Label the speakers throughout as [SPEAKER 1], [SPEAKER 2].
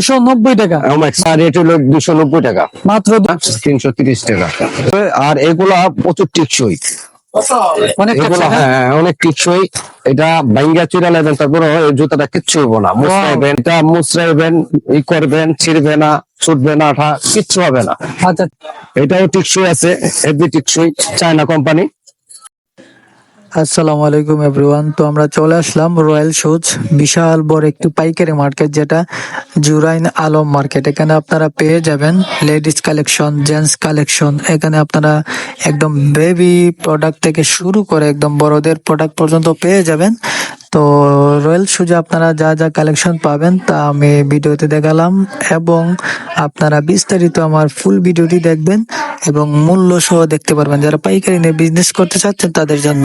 [SPEAKER 1] দুইশো নব্বই টাকা।
[SPEAKER 2] ওম্যাক্স আর রেট হলো দুশো নব্বই টাকা।
[SPEAKER 1] মাত্র দু-
[SPEAKER 2] তিনশো তিরিশ টাকা। আর এগুলা প্রচুর টিকসই।
[SPEAKER 1] অনেক
[SPEAKER 2] এগুলো
[SPEAKER 1] টাকা।
[SPEAKER 2] হ্যাঁ টিকসই। এটা বাইঙ্গা চুরা নেবেন তারপরে জুতাটা কিচ্ছু হইব না। মুসরাইবেন এটা মুসরাইবেন ই করবেন ছিড়বে না ছুটবে না আঠা কিচ্ছু হবে না।
[SPEAKER 1] আচ্ছা।
[SPEAKER 2] এটাও টিকসই আছে টিকসই চায়না কোম্পানি।
[SPEAKER 1] আসসালামু আলাইকুম এভরিওয়ান তো আমরা চলে আসলাম রয়্যাল শুজ বিশাল বড় একটি পাইকারি মার্কেট যেটা জুরাইন আলম মার্কেট এখানে আপনারা পেয়ে যাবেন লেডিস কালেকশন জেন্টস কালেকশন এখানে আপনারা একদম বেবি প্রোডাক্ট থেকে শুরু করে একদম বড়দের প্রোডাক্ট পর্যন্ত পেয়ে যাবেন। তো রয়্যাল শুজে আপনারা যা যা কালেকশন পাবেন তা আমি ভিডিওতে দেখালাম এবং আপনারা বিস্তারিত আমার ফুল ভিডিওটি দেখবেন এবং মূল্য সহ দেখতে পারবেন। যারা পাইকারি নিয়ে বিজনেস করতে চাচ্ছেন তাদের জন্য।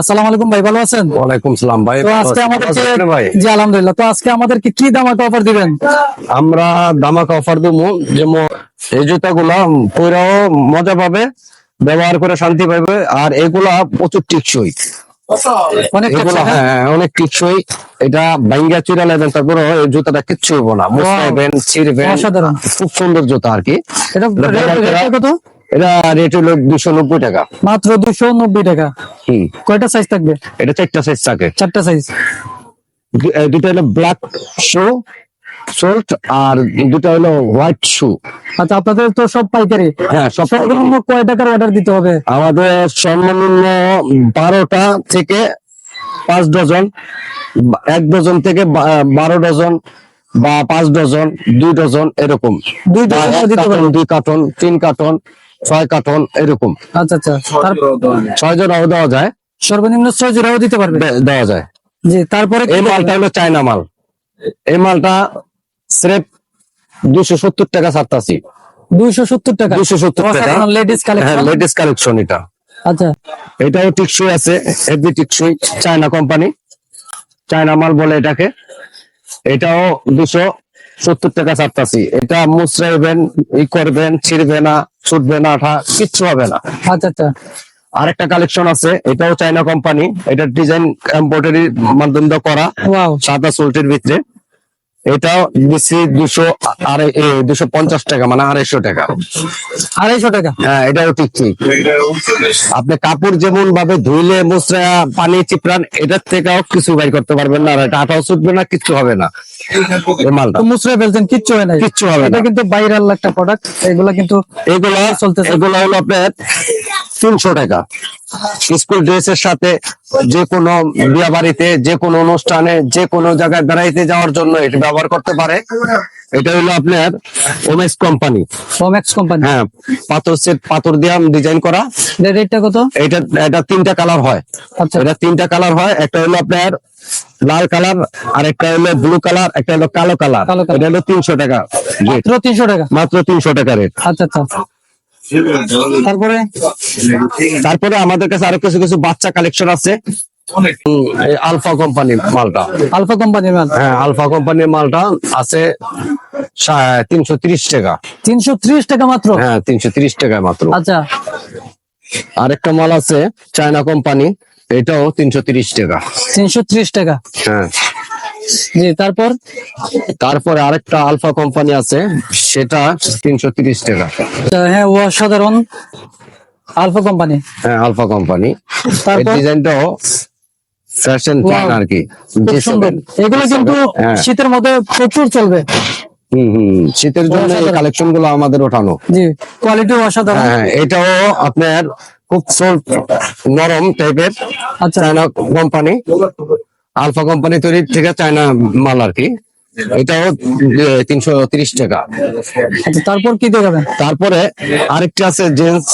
[SPEAKER 1] আসসালামু আলাইকুম ভাই ভালো আছেন?
[SPEAKER 2] ওয়ালাইকুম সালাম ভাই
[SPEAKER 1] তো আজকে আমাদেরকে
[SPEAKER 2] ভাই?
[SPEAKER 1] জি আলহামদুলিল্লাহ। তো আজকে আমাদেরকে কি অফার দিবেন?
[SPEAKER 2] আমরা দামাকা অফার দেবো যেমন এই জুতাগুলা পরাও মজা পাবে ব্যবহার করে শান্তি পাবে আর এগুলা প্রচুর টিকসই।
[SPEAKER 1] অনেক টাকা।
[SPEAKER 2] হ্যাঁ অনেক টিকসই এটা বাইঙ্গা চুরা নেবেন তারপরে জুতাটা কিচ্ছু হইব না। মুসরাইবেন ছিড়বেন
[SPEAKER 1] অসাধারণ।
[SPEAKER 2] খুব সুন্দর জুতা আর কি।
[SPEAKER 1] এটা রেট- রেটটা কত?
[SPEAKER 2] এটা রেট হলো দুশো নব্বই টাকা।
[SPEAKER 1] মাত্র দুশো নব্বই টাকা?
[SPEAKER 2] হুম।
[SPEAKER 1] কয়টা সাইজ থাকবে?
[SPEAKER 2] এটা চারটা সাইজ থাকে।
[SPEAKER 1] চারটা সাইজ
[SPEAKER 2] দুটো হলো ব্ল্যাক শু শোল্ট আর দুটো হলো হোয়াইট শু
[SPEAKER 1] আচ্ছা আপনাদের তো সব পাইকারি।
[SPEAKER 2] হ্যাঁ সব
[SPEAKER 1] সর্বনিম্ন কয় টাকার অর্ডার দিতে হবে?
[SPEAKER 2] আমাদের সর্বনিম্ন বারোটা থেকে পাঁচ ডজন এক ডজন থেকে বারো ডজন বা পাঁচ ডজন দুই ডজন এরকম।
[SPEAKER 1] দুই ডজন
[SPEAKER 2] দুই কার্টন তিন কার্টন ছয় কার্টন এরকম।
[SPEAKER 1] আচ্ছা আচ্ছা।
[SPEAKER 2] ছয় জনাও দেওয়া যায়।
[SPEAKER 1] সর্বনিম্ন ছয় জোড়াও দিতে পারবে?
[SPEAKER 2] দেওয়া যায়।
[SPEAKER 1] জি তারপরে
[SPEAKER 2] এই মালটা হলো চায়না মাল। এই মালটা স্রেফ দুশো সত্তর টাকা ছাড়তাছি।
[SPEAKER 1] দুইশো সত্তর টাকা?
[SPEAKER 2] দুশো সত্তর টাকা। হ্যাঁ
[SPEAKER 1] কালেকশন
[SPEAKER 2] লেটেস্ট কালেকশন এটা।
[SPEAKER 1] আচ্ছা।
[SPEAKER 2] এটাও টিকসই আছে হেভি টিকসই চায়না কোম্পানি চায়না মাল বলে এটাকে। এটাও দুশো সত্তর টাকা ছাড়তাছি। এটা মুসরাইবেন ই করবেন ছিড়বে না ছুটবে না আঠা কিচ্ছু হবে না।
[SPEAKER 1] আচ্ছা আচ্ছা।
[SPEAKER 2] আরেকটা কালেকশন আছে এটাও চায়না কোম্পানি এটা ডিজাইন এম্ব্রয়ডারি মাধ্যম দিয়ে করা সাদা সোল্টের ভিতরে। এটাও দিচ্ছি দুশো আড়াই দুশো পঞ্চাশ টাকা মানে আড়াইশো টাকা।
[SPEAKER 1] আড়াইশো টাকা?
[SPEAKER 2] হ্যাঁ এটাও ঠিক ঠিক। আপনি কাপড় যেমন ভাবে ধুইলে মুসরা পানি চিপড়ান এটার থেকেও কিছু বাইর করতে পারবেন না আর এটা আঠাও ছুটবে না কিচ্ছু হবে না। মালটা।
[SPEAKER 1] মুসরে ফেলছেন কিচ্ছু হয় না
[SPEAKER 2] কিচ্ছু হবে
[SPEAKER 1] এটা
[SPEAKER 2] না।
[SPEAKER 1] কিন্তু বাইরের একটা প্রোডাক্ট এগুলা কিন্তু
[SPEAKER 2] এগুলো
[SPEAKER 1] চলতেছে।
[SPEAKER 2] এগুলো হলো আপনার তিনশো টাকা। স্কুল ড্রেসের সাথে যে কোনো বিয়া বাড়িতে যে কোনো অনুষ্ঠানে যে কোনো জায়গায় বেড়াইতে যাওয়ার জন্য এটা ব্যবহার করতে পারে। এটা হলো আপনার ওমেক্স কোম্পানি।
[SPEAKER 1] Omex company.
[SPEAKER 2] হ্যাঁ পাথর সেট পাথর দিয়ে ডিজাইন করা।
[SPEAKER 1] রেটটা কত?
[SPEAKER 2] এটা এটা তিনটা কালার হয়।
[SPEAKER 1] আচ্ছা।
[SPEAKER 2] এটা তিনটা কালার হয়। একটা হলো আপনার লাল কালার আর একটা হলো ব্লু কালার একটা হলো কালো কালার। এটা হলো তিনশো টাকা
[SPEAKER 1] মাত্র তিনশো টাকা?
[SPEAKER 2] মাত্র তিনশো টাকা রেট
[SPEAKER 1] আচ্ছা আচ্ছা। তারপরে
[SPEAKER 2] তারপরে আমাদের কাছে আরও কিছু কিছু বাচ্চা কালেকশন আছে। আলফা কোম্পানির মালটা।
[SPEAKER 1] আলফা কোম্পানির মাল।
[SPEAKER 2] হ্যাঁ আলফা কোম্পানির মালটা আছে তিনশো তিরিশ টাকা।
[SPEAKER 1] তিনশো ত্রিশ টাকা মাত্র?
[SPEAKER 2] হ্যাঁ তিনশো তিরিশ টাকায় মাত্র।
[SPEAKER 1] আচ্ছা।
[SPEAKER 2] আরেকটা মাল আছে চায়না কোম্পানি এটাও তিনশো তিরিশ টাকা।
[SPEAKER 1] তিনশো ত্রিশ টাকা।
[SPEAKER 2] হ্যাঁ।
[SPEAKER 1] জি তারপর?
[SPEAKER 2] তারপরে আরেকটা আলফা কোম্পানি আছে সেটা তিনশো তিরিশ টাকা।
[SPEAKER 1] আচ্ছা, হ্যাঁ ও অসাধারণ আলফা কোম্পানি।
[SPEAKER 2] হ্যাঁ আলফা কোম্পানি।
[SPEAKER 1] তারপর?
[SPEAKER 2] ডিজাইনটাও ফ্যাশন
[SPEAKER 1] Wow.
[SPEAKER 2] আর কি।
[SPEAKER 1] এগুলো কিন্তু
[SPEAKER 2] হ্যাঁ।
[SPEAKER 1] শীতের মধ্যে প্রচুর চলবে।
[SPEAKER 2] হুম হুম শীতের জন্য এই কালেকশনগুলো আমাদের ওঠানো।
[SPEAKER 1] জি কোয়ালিটি অসাধারণ।
[SPEAKER 2] হ্যাঁ এটাও আপনার খুব সফট নরম টাইপের
[SPEAKER 1] আচ্ছা।
[SPEAKER 2] কোম্পানি আলফা কোম্পানি তৈরি থেকে চায়না মাল আর কি। এটাও তিনশো তিরিশ টাকা।
[SPEAKER 1] আচ্ছা তারপর কি দেখাবেন?
[SPEAKER 2] তারপরে আরেকটা আছে জেন্টস।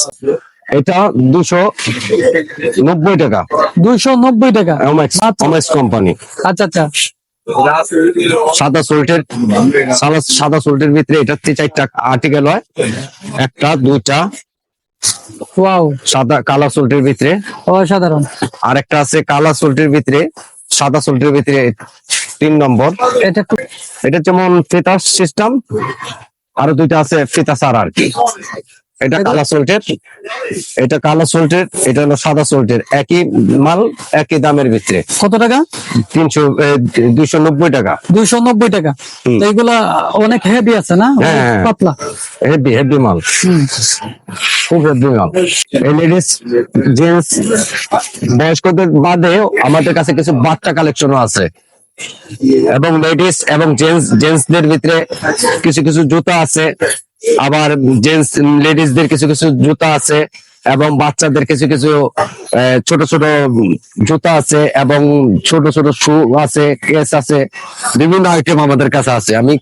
[SPEAKER 2] এটা দুশো নব্বই টাকা।
[SPEAKER 1] দুইশো নব্বই টাকা। মাত্র।
[SPEAKER 2] কোম্পানি।
[SPEAKER 1] আচ্ছা আচ্ছা।
[SPEAKER 2] সাদা সোল্টের সাদা সাদা সোল্টের ভিতরে এটার থেকে চারটা আর্টিকেল হয়। একটা দুইটা।
[SPEAKER 1] ওয়াও।
[SPEAKER 2] সাদা কালা সোল্টের ভিতরে।
[SPEAKER 1] অসাধারণ।
[SPEAKER 2] আর একটা আছে কালা সোল্টের ভিতরে। সাদা সোল্টের ভিতরে তিন নম্বর।
[SPEAKER 1] এটা
[SPEAKER 2] এটা যেমন ফিতাস সিস্টেম আরও দুইটা আছে ফিতা সার আর কি। এটা কালা সোল্টের এটা কালা সোল্টের এটা হলো সাদা সোল্টের একই মাল একই দামের ভিতরে।
[SPEAKER 3] কত টাকা?
[SPEAKER 2] তিনশো দুইশো নব্বই টাকা।
[SPEAKER 3] দুইশো নব্বই টাকা। এইগুলা অনেক হেভি আছে না?
[SPEAKER 2] হ্যাঁ।
[SPEAKER 3] পাতলা।
[SPEAKER 2] হেভি হেভি মাল। খুব হেভি মাল। লেডিস জেন্টস বয়স্কদের বাদেও আমাদের কাছে কিছু বাচ্চা কালেকশনও আছে। এবং লেডিস এবং জেন্টস জেন্টসদের ভিতরে কিছু কিছু জুতা আছে, আবার জেন্টস লেডিসদের কিছু কিছু জুতা আছে, এবং বাচ্চাদের কিছু কিছু ছোট ছোট জুতা আছে, এবং ছোট ছোট শু আছে কেস আছে, বিভিন্ন আইটেম আমাদের কাছে আছে। আমি